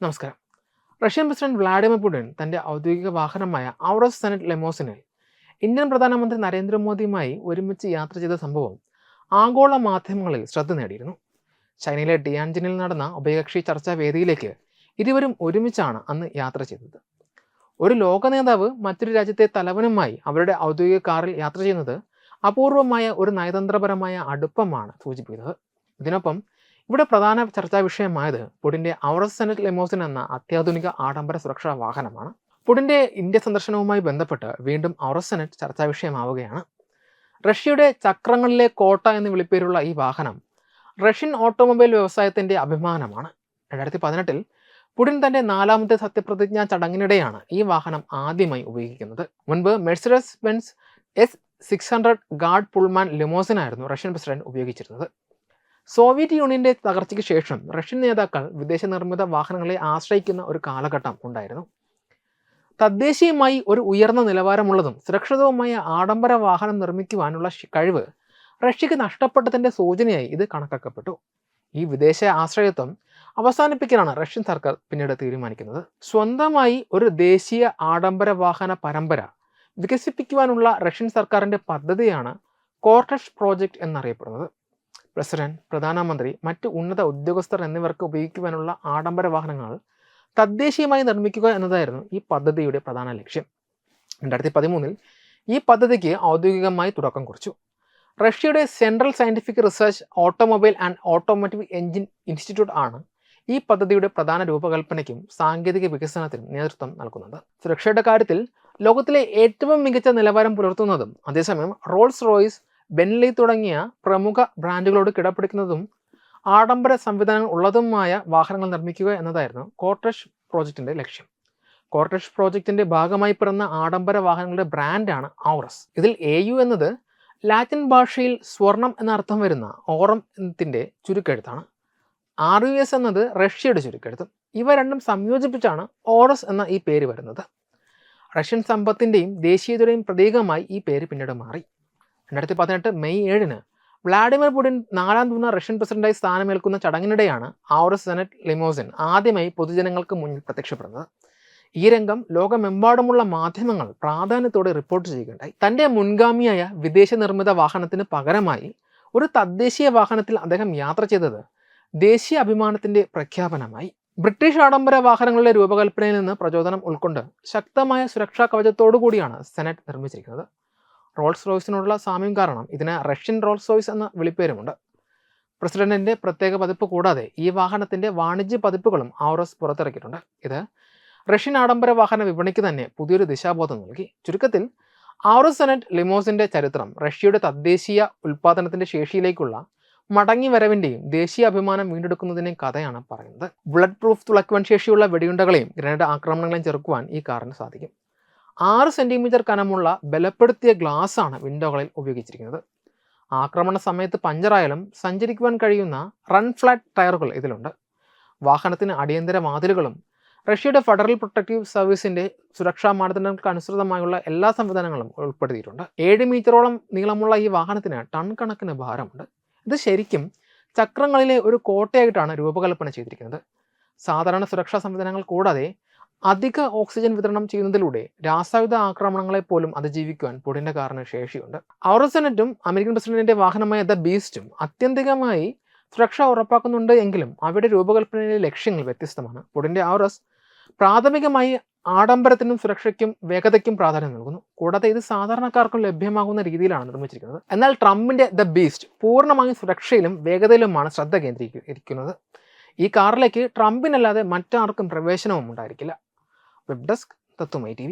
നമസ്കാരം. Russian president Vladimir Putin തന്റെ ഔദ്യോഗിക വാഹനമായ ഔറസ് സെനറ്റ് ലെമോസിനിൽ ഇന്ത്യൻ പ്രധാനമന്ത്രി നരേന്ദ്രമോദിയുമായി ഒരുമിച്ച് യാത്ര ചെയ്ത സംഭവം ആഗോള മാധ്യമങ്ങളിൽ ശ്രദ്ധ നേടിയിരുന്നു. ചൈനയിലെ ഡിയാൻജിനിൽ നടന്ന ഉഭയകക്ഷി ചർച്ചാ വേദിയിലേക്ക് ഇരുവരും ഒരുമിച്ചാണ് അന്ന് യാത്ര ചെയ്തത്. ഒരു ലോക നേതാവ് മറ്റൊരു രാജ്യത്തെ തലവനുമായി അവരുടെ ഔദ്യോഗിക കാറിൽ യാത്ര ചെയ്യുന്നത് അപൂർവമായ ഒരു നയതന്ത്രപരമായ അടുപ്പമാണ് സൂചിപ്പിക്കുന്നത്. ഇതിനൊപ്പം ഇവിടെ പ്രധാന ചർച്ചാ വിഷയമായത് പുടിന്റെ ഔറസ് സെനറ്റ് ലെമോസിൻ എന്ന അത്യാധുനിക ആഡംബര സുരക്ഷാ വാഹനമാണ്. പുടിന്റെ ഇന്ത്യ സന്ദർശനവുമായി ബന്ധപ്പെട്ട് വീണ്ടും ഔറസ് സെനറ്റ് ചർച്ചാ വിഷയമാവുകയാണ്. റഷ്യയുടെ ചക്രങ്ങളിലെ കോട്ട എന്ന് വിളിപ്പേരുള്ള ഈ വാഹനം റഷ്യൻ ഓട്ടോമൊബൈൽ വ്യവസായത്തിന്റെ അഭിമാനമാണ്. രണ്ടായിരത്തി പതിനെട്ടിൽ പുടിൻ തന്റെ നാലാമത്തെ സത്യപ്രതിജ്ഞാ ചടങ്ങിനിടെയാണ് ഈ വാഹനം ആദ്യമായി ഉപയോഗിക്കുന്നത്. മുൻപ് Mercedes Benz S six hundred guard Pullman ലിമോസിനായിരുന്നു Russian president ഉപയോഗിച്ചിരുന്നത്. സോവിയറ്റ് യൂണിയന്റെ തകർച്ചയ്ക്ക് ശേഷം റഷ്യൻ നേതാക്കൾ വിദേശ നിർമ്മിത വാഹനങ്ങളെ ആശ്രയിക്കുന്ന ഒരു കാലഘട്ടം ഉണ്ടായിരുന്നു. തദ്ദേശീയമായി ഒരു ഉയർന്ന നിലവാരമുള്ളതും സുരക്ഷിതവുമായ ആഡംബര വാഹനം നിർമ്മിക്കുവാനുള്ള കഴിവ് റഷ്യക്ക് നഷ്ടപ്പെട്ടതിന്റെ സൂചനയായി ഇത് കണക്കാക്കപ്പെട്ടു. ഈ വിദേശ ആശ്രയത്വം അവസാനിപ്പിക്കാനാണ് റഷ്യൻ സർക്കാർ പിന്നീട് തീരുമാനിക്കുന്നത്. സ്വന്തമായി ഒരു ദേശീയ ആഡംബര വാഹന പരമ്പര വികസിപ്പിക്കുവാനുള്ള റഷ്യൻ സർക്കാരിന്റെ പദ്ധതിയാണ് കോർട്ടഷ് പ്രോജക്റ്റ് എന്നറിയപ്പെടുന്നത്. പ്രസിഡന്റ് പ്രധാനമന്ത്രി മറ്റ് ഉന്നത ഉദ്യോഗസ്ഥർ എന്നിവർക്ക് ഉപയോഗിക്കുവാനുള്ള ആഡംബര വാഹനങ്ങൾ തദ്ദേശീയമായി നിർമ്മിക്കുക എന്നതായിരുന്നു ഈ പദ്ധതിയുടെ പ്രധാന ലക്ഷ്യം. രണ്ടായിരത്തി പതിമൂന്നിൽ ഈ പദ്ധതിക്ക് ഔദ്യോഗികമായി തുടക്കം കുറിച്ചു. റഷ്യയുടെ central scientific research automobile and automotive engine institute ആണ് ഈ പദ്ധതിയുടെ പ്രധാന രൂപകൽപ്പനയ്ക്കും സാങ്കേതിക വികസനത്തിനും നേതൃത്വം നൽകുന്നത്. സുരക്ഷയുടെ കാര്യത്തിൽ ലോകത്തിലെ ഏറ്റവും മികച്ച നിലവാരം പുലർത്തുന്നതും അതേസമയം റോൾസ് റോയ്സ് ബെൻലി തുടങ്ങിയ പ്രമുഖ ബ്രാൻഡുകളോട് കിടപിടിക്കുന്നതും ആഡംബര സംവിധാനങ്ങൾ ഉള്ളതുമായ വാഹനങ്ങൾ നിർമ്മിക്കുക എന്നതായിരുന്നു കോർട്ടഷ് പ്രോജക്റ്റിന്റെ ലക്ഷ്യം. കോർട്ടഷ് പ്രോജക്റ്റിന്റെ ഭാഗമായി പിറന്ന ആഡംബര വാഹനങ്ങളുടെ ബ്രാൻഡാണ് ഔറസ്. ഇതിൽ എ യു എന്നത് ലാറ്റിൻ ഭാഷയിൽ സ്വർണം എന്ന അർത്ഥം വരുന്ന ഓറം എന്നതിന്റെ ചുരുക്കെഴുത്താണ്. ആർ യു എസ് എന്നത് റഷ്യയുടെ ചുരുക്കെഴുത്തും. ഇവ രണ്ടും സംയോജിപ്പിച്ചാണ് ഓറസ് എന്ന ഈ പേര് വരുന്നത്. റഷ്യൻ സമ്പത്തിന്റെയും ദേശീയതയുടെയും പ്രതീകമായി ഈ പേര് പിന്നീട് മാറി. രണ്ടായിരത്തി പതിനെട്ട് മെയ് ഏഴിന് വ്ളാഡിമിർ പുടിൻ നാലാം തവണ റഷ്യൻ പ്രസിഡന്റായി സ്ഥാനമേൽക്കുന്ന ചടങ്ങിനിടെയാണ് ഔറസ് സെനറ്റ് ലിമോസിൻ ആദ്യമായി പൊതുജനങ്ങൾക്ക് മുന്നിൽ പ്രത്യക്ഷപ്പെടുന്നത്. ഈ രംഗം ലോകമെമ്പാടുമുള്ള മാധ്യമങ്ങൾ പ്രാധാന്യത്തോടെ റിപ്പോർട്ട് ചെയ്യുകയുണ്ടായി. തന്റെ മുൻഗാമിയായ വിദേശ നിർമ്മിത വാഹനത്തിന് പകരമായി ഒരു തദ്ദേശീയ വാഹനത്തിൽ അദ്ദേഹം യാത്ര ചെയ്തത് ദേശീയ അഭിമാനത്തിന്റെ പ്രഖ്യാപനമായി. ബ്രിട്ടീഷ് ആഡംബര വാഹനങ്ങളുടെ രൂപകൽപ്പനയിൽ നിന്ന് പ്രചോദനം ഉൾക്കൊണ്ട് ശക്തമായ സുരക്ഷാ കവചത്തോടുകൂടിയാണ് സെനറ്റ് നിർമ്മിച്ചിരിക്കുന്നത്. റോൾസ് റോയ്സിനോടുള്ള സാമ്യം കാരണം ഇതിന് റഷ്യൻ റോൾസ് റോയ്സ് എന്ന വിളിപ്പേരുമുണ്ട്. പ്രസിഡന്റിന്റെ പ്രത്യേക പതിപ്പ് കൂടാതെ ഈ വാഹനത്തിന്റെ വാണിജ്യ പതിപ്പുകളും ഔറസ് പുറത്തിറക്കിയിട്ടുണ്ട്. ഇത് റഷ്യൻ ആഡംബര വാഹന വിപണിക്ക് തന്നെ പുതിയൊരു ദിശാബോധം നൽകി. ചുരുക്കത്തിൽ ഔറസ് സെനറ്റ് ലിമോസിന്റെ ചരിത്രം റഷ്യയുടെ തദ്ദേശീയ ഉൽപാദനത്തിന്റെ ശേഷിയിലേക്കുള്ള മടങ്ങി വരവിന്റെയും ദേശീയ അഭിമാനം വീണ്ടെടുക്കുന്നതിന്റെയും കഥയാണ് പറയുന്നത്. ബുള്ളറ്റ് പ്രൂഫ് തുളക്കുവാൻ ശേഷിയുള്ള വെടിയുണ്ടകളെയും ഗ്രനേഡ് ആക്രമണങ്ങളെയും ചെറുക്കുവാൻ ഈ കാറിന് സാധിക്കും. ആറ് സെന്റിമീറ്റർ കനമുള്ള ബലപ്പെടുത്തിയ ഗ്ലാസ്സാണ് വിൻഡോകളിൽ ഉപയോഗിച്ചിരിക്കുന്നത്. ആക്രമണ സമയത്ത് പഞ്ചറായാലും സഞ്ചരിക്കുവാൻ കഴിയുന്ന റൺ ഫ്ലാറ്റ് ടയറുകൾ ഇതിലുണ്ട്. വാഹനത്തിന് അടിയന്തര വാതിലുകളും റഷ്യയുടെ ഫെഡറൽ പ്രൊട്ടക്റ്റീവ് സർവീസിന്റെ സുരക്ഷാ മാനദണ്ഡങ്ങൾക്ക് അനുസൃതമായുള്ള എല്ലാ സംവിധാനങ്ങളും ഉൾപ്പെടുത്തിയിട്ടുണ്ട്. ഏഴ് മീറ്ററോളം നീളമുള്ള ഈ വാഹനത്തിന് ടൺ കണക്കിന് ഭാരമുണ്ട്. ഇത് ശരിക്കും ചക്രങ്ങളിലെ ഒരു കോട്ടയായിട്ടാണ് രൂപകൽപ്പന ചെയ്തിരിക്കുന്നത്. സാധാരണ സുരക്ഷാ സംവിധാനങ്ങൾ കൂടാതെ അധിക ഓക്സിജൻ വിതരണം ചെയ്യുന്നതിലൂടെ രാസായുധ ആക്രമണങ്ങളെ പോലും അതിജീവിക്കുവാൻ പുടിന്റെ കാറിന് ശേഷിയുണ്ട്. ഔറസെനറ്റും അമേരിക്കൻ പ്രസിഡന്റിന്റെ വാഹനമായ ദ ബീസ്റ്റും അത്യന്തികമായി സുരക്ഷ ഉറപ്പാക്കുന്നുണ്ട് എങ്കിലും അവയുടെ രൂപകൽപ്പനയിലെ ലക്ഷ്യങ്ങൾ വ്യത്യസ്തമാണ്. പുടിന്റെ ഔറസ് പ്രാഥമികമായി ആഡംബരത്തിനും സുരക്ഷയ്ക്കും വേഗതയ്ക്കും പ്രാധാന്യം നൽകുന്നു. കൂടാതെ ഇത് സാധാരണക്കാർക്കും ലഭ്യമാകുന്ന രീതിയിലാണ് നിർമ്മിച്ചിരിക്കുന്നത്. എന്നാൽ ട്രംപിന്റെ ദ ബീസ്റ്റ് പൂർണമായും സുരക്ഷയിലും വേഗതയിലുമാണ് ശ്രദ്ധ കേന്ദ്രീകരിക്കുന്നത്. ഈ കാറിലേക്ക് ട്രംപിനല്ലാതെ മറ്റാർക്കും പ്രവേശനവും ഉണ്ടായിരിക്കില്ല. വെബ് ഡെസ്ക് തത്തുമൈ ടി